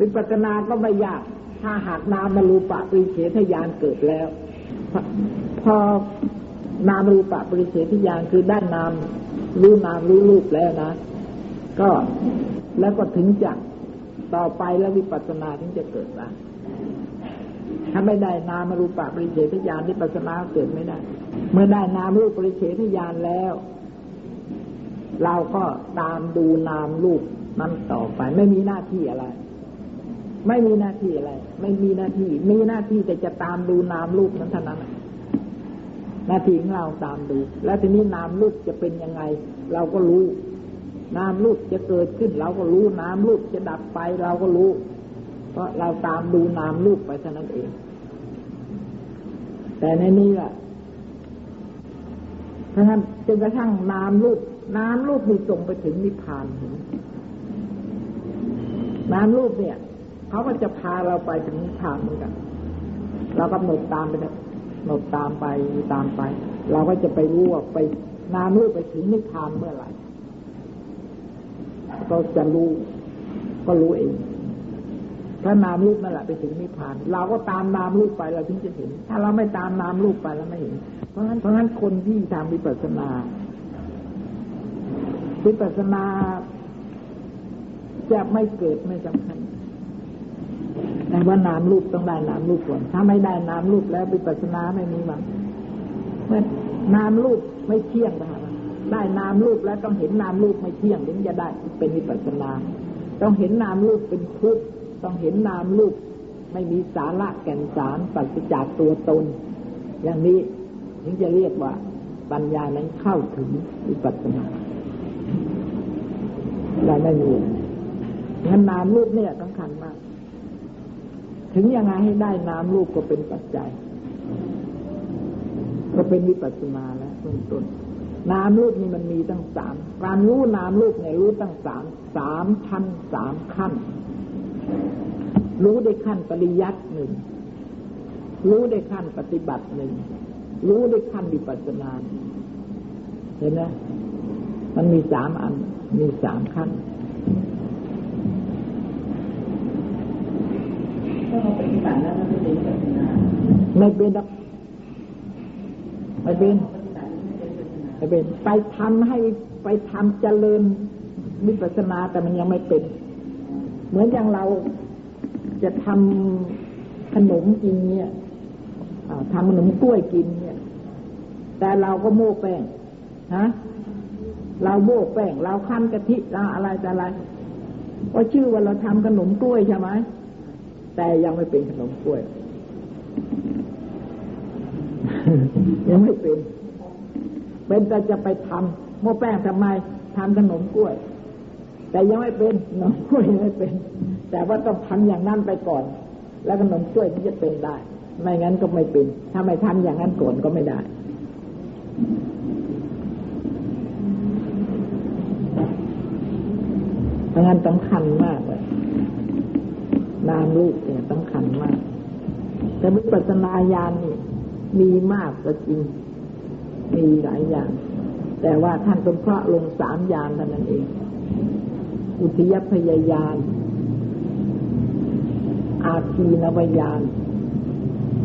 วิปัสสนาก็ไม่ยาก ถ้าหากนามรูปะปริเฉทญาณเกิดแล้ว พอนามรูปะปริเฉทญาณคือด้านนามรู้นามรู้รูปแล้วนะ ก็แล้วก็ถึงจะต่อไปแล้ววิปัสสนาถึงจะเกิดได้ถ้าไม่ได้นามรูปะปริเฉทญาณวิปัสสนาเกิดไม่ได้ เมื่อได้นามรูปปริเฉทญาณแล้ว เราก็ตามดูนามรูปนั้นต่อไป ไม่มีหน้าที่อะไร ไม่มีหน้าที่อะไร ไม่มีหน้าที่ มีหน้าที่แต่จะตามดูนามรูปนั้นเท่านั้นหน้าที่ของเราตามดู แล้วทีนี้นามรูปจะเป็นยังไง เราก็รู้ นามรูปจะเกิดขึ้น เราก็รู้ นามรูปจะดับไป เราก็รู้ เพราะเราตามดูนามรูปไปเท่านั้นเอง แต่ในนี้แหละเพราะฉะนั้นจนกระทั่งนามรูปนามรูปมีส่งไปถึงนิพพานนามรูปเนี่ย เขาก็จะพาเราไปถึงนิพพานเหมือนกัน เราก็หนดตามไปนะหนดตามไปตามไป เราก็จะไปรู้ว่าไปนามรูปไปถึงนิพพานเมื่อไหร่ก็จะรู้ก็รู้เองถ้านามรูปนั่นแหละไปถึงนิพพาน เราก็ตามนามรูปไปเราถึงจะเห็น ถ้าเราไม่ตามนามรูปไปเราไม่เห็น เพราะฉะนั้นเพราะฉะนั้นคนที่ทำวิปัสสนาวิปัสสนาจะไม่เกิดไม่สำคัญ แต่ว่านามรูปต้องได้นามรูปก่อน ถ้าไม่ได้นามรูปแล้ววิปัสสนาไม่มีหวังเมื่อนามรูปไม่เที่ยงนะคะได้นามรูปแล้วต้องเห็นนามรูปไม่เที่ยงถึงจะได้เป็นวิปัสสนา ต้องเห็นนามรูปเป็นทุกข์ต้องเห็นนามรูป ไม่มีสาระแก่นสารปัจจากตัวตน อย่างนี้ถึงจะเรียกว่าปัญญานั้นเข้าถึงวิปัสสนาได้ไม่มีงั้นนามรูปเนี่ยสำคัญมาก ถึงยังไงให้ได้นามรูปก็เป็นปัจจัย ก็เป็นวิปัสสนาแล้วต้นต้นนามรูปนี่มันมีตั้งสามการรู้นามรูปเนี่ยรู้ตั้งสามสามชั้นสามขั้น รู้ได้ขั้นปริยัติหนึ่งรู้ได้ขั้นปฏิบัติหนึ่งรู้ได้ขั้นวิปัสสนาเห็นไหมมันมีสามอัน มีสามขั้นถ้าเราปฏิบัติแล้วมันจะเป็นวิปัสนาไม่เป็นหรอกไม่เป็นไม่เป็นไปทำให้ไปทำเจริญวิปัสสนาแต่มันยังไม่เป็น เหมือนอย่างเราจะทำขนมกินเนี่ยทำขนมกล้วยกินเนี่ย แต่เราก็โม่แป้งฮะเราโม่แป้ง เราคั้นกะทิเราอะไรแต่อะไรก็ชื่อว่าเราทำขนมกล้วยใช่ไหม แต่ยังไม่เป็นขนมกล้วย ยังไม่เป็น เป็นแต่จะไปทำโม่แป้งทำไมทำขนมกล้วย แต่ยังไม่เป็นขนมกล้วยยังไม่เป็น แต่ว่าต้องทำอย่างนั้นไปก่อน แล้วขนมกล้วยที่จะเป็นได้ ไม่งั้นก็ไม่เป็น ถ้าไม่ทำอย่างนั้นก่อนก็ไม่ได้ดังนั้นสำคัญมากเลย นามรูปเนี่ยสำคัญมาก แต่วิปัสสนาญาณนี่มีมากก็จริง มีหลายอย่าง แต่ว่าท่านเป็นเพราะลงสามญาณเท่านั้นเอง อุทยพยายานอาทีนวญาณ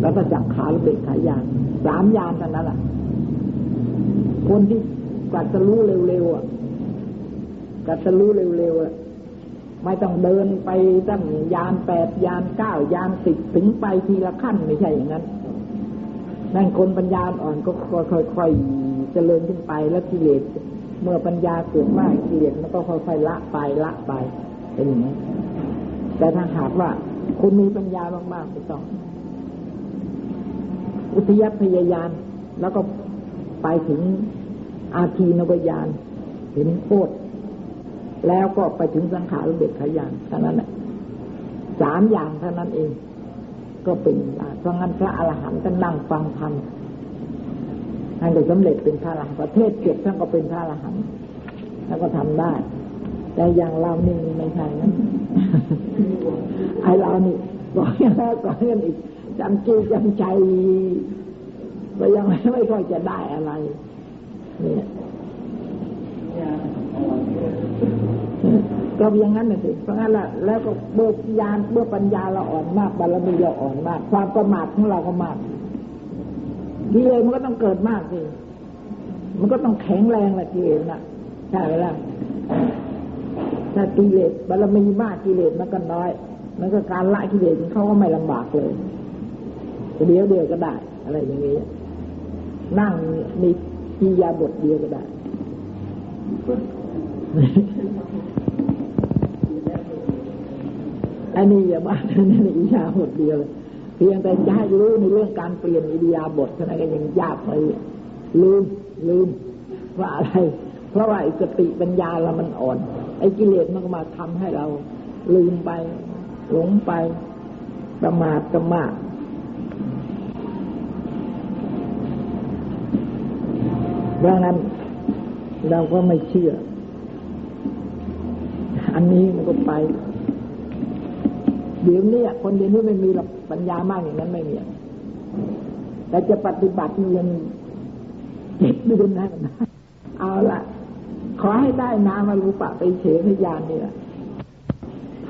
แล้วก็จักขาลเบกขายานสามญาณเท่านั้นแหละคนที่กัดจะรู้เร็วๆอะกัดจะรู้เร็วๆอะ ไม่ต้องเดินไปตั้งยานแปดยานเก้ายานสิบถึงไปทีละขั้นไม่ใช่อย่างนั้นนั่นคนปัญญาอ่อนก็ค่อยๆเจริญขึ้นไปแล้วกิเลสเมื่อปัญญาเกิดมากกิเลสมันก็ค่อยๆละไปละไปเป็นอย่างนี้แต่ถ้าหากว่าคุณมีปัญญามากๆไม่ต้องอุทยพยายานแล้วก็ไปถึงอาทีนวยานเห็นโคตร แล้วก็ไปถึงสังขารเบ็ดขยานเท่านั้นแหละสามอย่างเท่านั้นเอง ก็เป็นเพราะงั้นพระอรหันต์ก็นั่งฟังธรรมท่านก็สำเร็จเป็นพระอรหันต์ประเทศเจ็ดท่านก็เป็นพระอรหันต์แล้วก็ทำได้ แต่อย่างเรานี่ไม่ใช่นะไอเรานี่ก่อนแล้วก่อนกันอีกจำจีจำใจก็ยังไม่ค่อยจะได้อะไร เนี่ย ก็อย่างนั้นน่ะสิเพราะงั้นละแล้วก็เมื่อยานเมื่อปัญญาเราอ่อนมากบารมีเราอ่อนมาก ความประมาทของเราก็มากกิเลสมันก็ต้องเกิดมากสิมันก็ต้องแข็งแรงแหละกิเลสน่ะใช่ไหมล่ะถ้ากิเลสบารมีมากกิเลสมันก็น้อย มันก็การละกิเลสเขาก็ไม่ลำบากเลยเดียวเดียวก็ได้ อะไรอย่างนี้ นั่งมีกิยาบทเดียวก็ได้ อันนี้อย่าบ้านั่นอิยาบทเดียวเลยเพียงแต่จะให้รู้ในเรื่องการเปลี่ยนอิริยาบทเท่านั้นก็ยังยากไปลืมลืมว่าอะไร เพราะว่าอ้สติปัญญาเรามันอ่อน ไอ้กิเลสมันก็มาทำให้เรา ลืมไป หลงไปประมาทประมาทดังนั้นเราก็ไม่เชื่อ อันนี้มันก็ไปเดี๋ยวนี้คนเดียวนี้ไม่มีหรอกปัญญามากอย่างนั้นไม่มีแต่จะปฏิบัติมันยังเจ็ดเดือนนะเอาละขอให้ได้นามารูปะไปเฉพยานนี่แหละ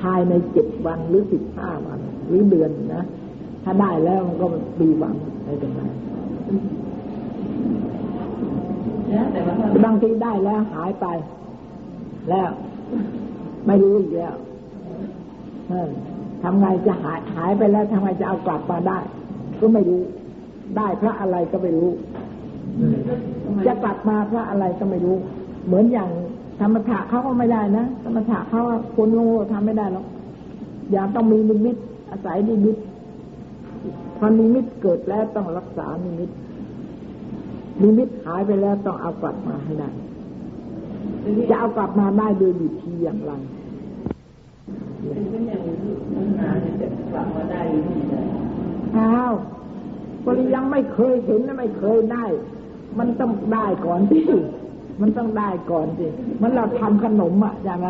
ภายในเจ็ดวันหรือสิบห้าวัน หรือเดือนนะถ้าได้แล้วมันก็ปีวังไม่เป็นไรแล้วแต่ว่าถ้าบางทีได้แล้วหายไป แล้ว ไม่รู้อีกแล้วเออทำไงจะหายหายไปแล้วทำไงจะเอากลับมาได้ ก็ไม่รู้ ได้เพราะอะไรก็ไม่รู้อืมจะกลับมาเพราะอะไรก็ไม่รู้ เหมือนอย่างธรรมถะเขาก็ไม่ได้นะธรรมถะเขาว่าคนโง่ทำไม่ได้หรอกอย่างต้องมีนิมิต อาศัยนิมิตพอนิมิตเกิดแล้วต้องรักษานิมิตนิมิตหายไปแล้วต้องเอากลับมาให้ได้ จะเอากลับมาได้โดยวิธีอย่างไรเป็นอย่างปัญหาเนี่ยจะกลับมาได้หรือไม่ได้อ้าวก็ยังไม่เคยเห็นและไม่เคยได้ มันต้องได้ก่อนที่มันต้องได้ก่อนสิ มันเราทำขนมอะใช่ไหม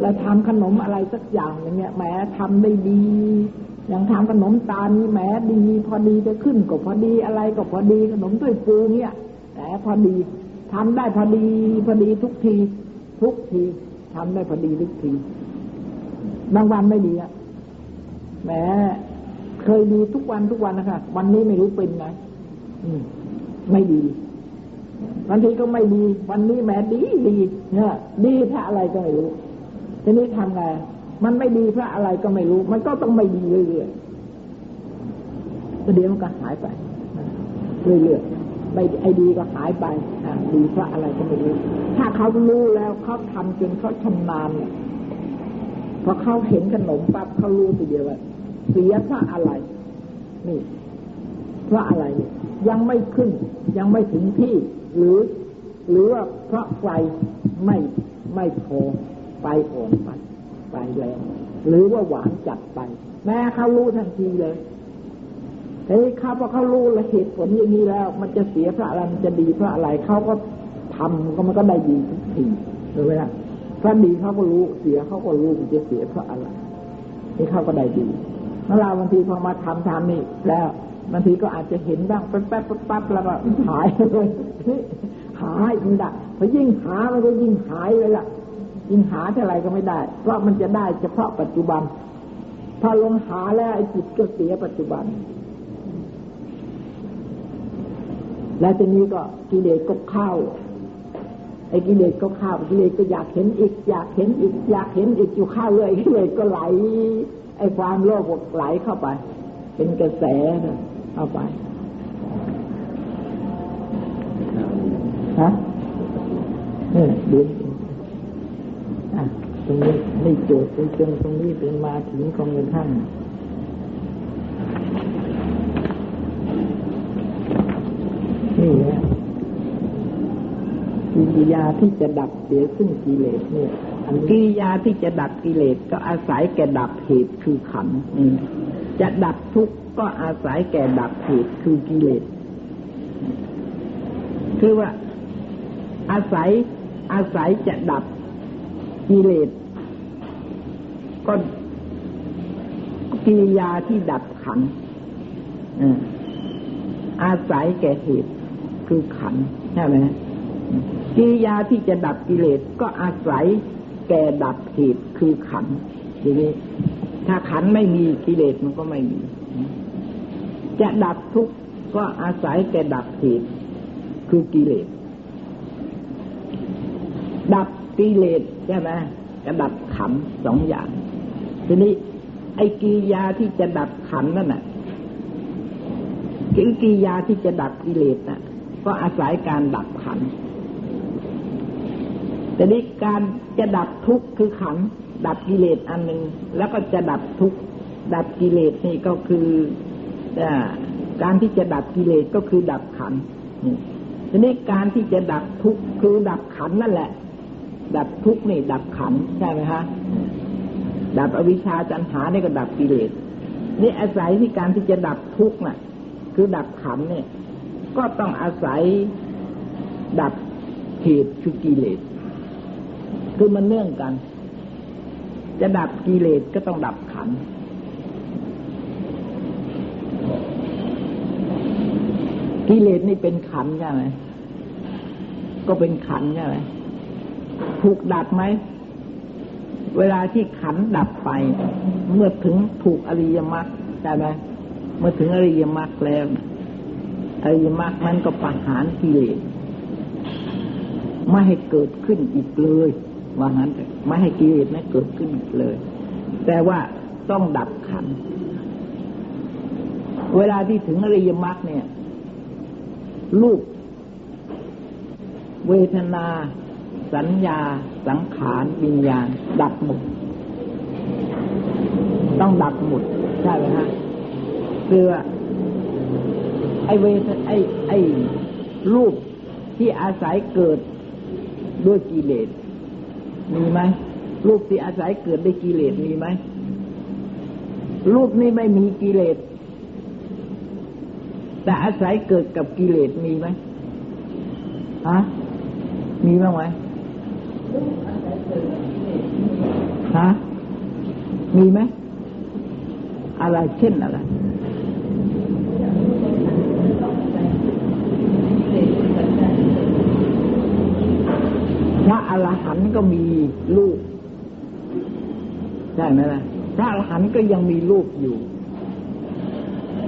เราทำขนมอะไรสักอย่างอย่างเงี้ยแหมทำได้ดี อย่างทำขนมตาลนี่แหมดี พอดีจะขึ้นก็พอดีอะไรก็พอดีขนมด้วยปูเนี่ยแหมพอดี ทำได้พอดีพอดีทุกที ทุกทีทำได้พอดีทุกทีบางวันไม่ดีอะแหมเคยดีทุกวันทุกวันนะคะวันนี้ไม่รู้เป็นไงไม่ดีบางทีก็ไม่ดี วันนี้แหมดีดีเนี่ยดีเพราะอะไรก็ไม่รู้ทีนี้ทำไงมันไม่ดีเพราะอะไรก็ไม่รู้ มันก็ต้องไม่ดีเรื่อยๆเดี๋ยวมันก็หายไปเรื่อยๆไม่ไอ้ดีก็หายไป อ่าดีเพราะอะไรก็ไม่รู้ถ้าเขารู้แล้วเขาทำจนเขาชำนาญเนี่ยพอเขาเห็นขนมปั๊บเขารู้ทีเดียวว่าเสียเพราะอะไร นี่ เพราะอะไรเนี่ยยังไม่ขึ้น ยังไม่ถึงที่ หรือ หรือว่าเพราะไฟไม่ไม่พอไฟอ่อนไปไฟแรงหรือว่าหวานจัดไป แม้เขารู้ทันทีเลย แต่นี่เขาพอเขารู้ละเหตุผลอย่างนี้แล้ว มันจะเสียพระอะไรมันจะดีพระอะไรเขาก็ทำก็มันก็ได้ดีทุกทีถูกไหมล่ะถ้าดีเขาก็รู้เสียเขาก็รู้มันจะเสียพระอะไรนี่เขาก็ได้ดีเมื่อเราบางทีพอมาทำทำนี่แล้วบางทีก็อาจจะเห็นบ้างแป๊บแป๊บแป๊บแล้วก็หายเลยหายไม่ได้พอยิ่งหามันก็ยิ่งหายเลยล่ะ ยิ่งหาเท่าไรก็ไม่ได้ เพราะมันจะได้เฉพาะปัจจุบัน ถ้าลงหาแล้วไอ้จิตก็เสียปัจจุบัน แล้วทีนี้ก็กิเลสก็เข้าไอ้กิเลสก็เข้ากิเลสก็อยากเห็นอีก อยากเห็นอีก อยากเห็นอีกอยู่ข้าวเลยกิเลสก็ไหล ไอ้ความโลภก็ไหลเข้าไป เป็นกระแสนะเข้าไปฮะเนี่ยเดี๋ยวอะตรงนี้นี่โจทย์ตรงตรงตรงนี้เป็นมาถึงของเงินท่านแหละกิ ริยาที่จะดับเสียซึ่งกิเลสเนี่ยอันกิริยาที่จะดับกิเลสก็อาศัยแก่ดับเหตุคือขันธ์อืมจะดับทุกข์ก็อาศัยแก่ดับเหตุคือกิเลสคือว่า อาศัยอาศัยจะดับกิเลสก็กิริยาที่ดับขันธ์อ่าอาศัยแก่เหตุคือขันธ์ใช่ไหม กิริยาที่จะดับกิเลสก็อาศัยแก่ดับเหตุคือขันทีนี้ ถ้าขันไม่มีกิเลสมันก็ไม่มี จะดับทุกข์ก็อาศัยแก่ดับเหตุคือกิเลส ดับกิเลสใช่ไหมจะดับขันสองอย่าง ทีนี้ ไอ้กิริยาที่จะดับขันนั่นน่ะกิริยาที่จะดับกิเลสน่ะ ก็อาศัยการดับขันธ แต่นี้การจะดับทุกข์คือขันดับกิเลสอันหนึ่งแล้วก็จะดับทุกข์ดับกิเลสนี่ก็คืออการที่จะดับกิเลสก็คือดับขันนี่ทีนี้การที่จะดับทุกข์คือดับขันนั่นแหละ ดับทุกข์นี่ดับขันใช่ไหมฮะดับอวิชชาจันหานี่ก็ดับกิเลสนี่อาศัยที่การที่จะดับทุกข์น่ะ คือดับขันเนี่ย ก็ต้องอาศัยดับเหตุคือกิเลส คือมันเนื่องกัน จะดับกิเลสก็ต้องดับขัน กิเลสนี่เป็นขันใช่ไหมก็เป็นขันใช่ไหมถูกดับไหม เวลาที่ขันดับไป เมื่อถึงถูกอริยมรรคใช่ไหมเมื่อถึงอริยมรรคแล้วอริยมรรคนั้นก็ประหารกิเลส ไม่ให้เกิดขึ้นอีกเลยว่างั้นไม่ให้กิเลสนั้นเกิดขึ้นอีกเลย แต่ว่าต้องดับขัน เวลาที่ถึงอริยมรรคเนี่ยรูปเวทนา สัญญา สังขารวิญญาณ ดับหมด ต้องดับหมดใช่ไหมฮะคือว่าไอเวทไอไอรูปที่อาศัยเกิด ด้วยกิเลส มีไหมรูปที่อาศัยเกิดด้วยกิเลสมีไหมรูปนี้ไม่มีกิเลส แต่อาศัยเกิดกับกิเลสมีไหมฮะมีบ้างไหมฮะมีไหมอะไรเช่นอะไร พระ อรหันต์ก็มีลูกใช่ไหมล่ะพระอรหันต์ก็ยังมีลูกอยู่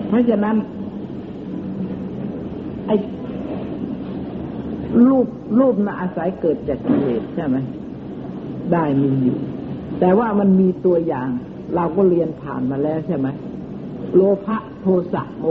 เพราะฉะนั้น ไอ้รูปรูปน่ะอาศัยเกิดจากกิเลสใช่ไหมได้มีอยู่ แต่ว่ามันมีตัวอย่าง เราก็เรียนผ่านมาแล้วใช่ไหมโลภะโทสะโม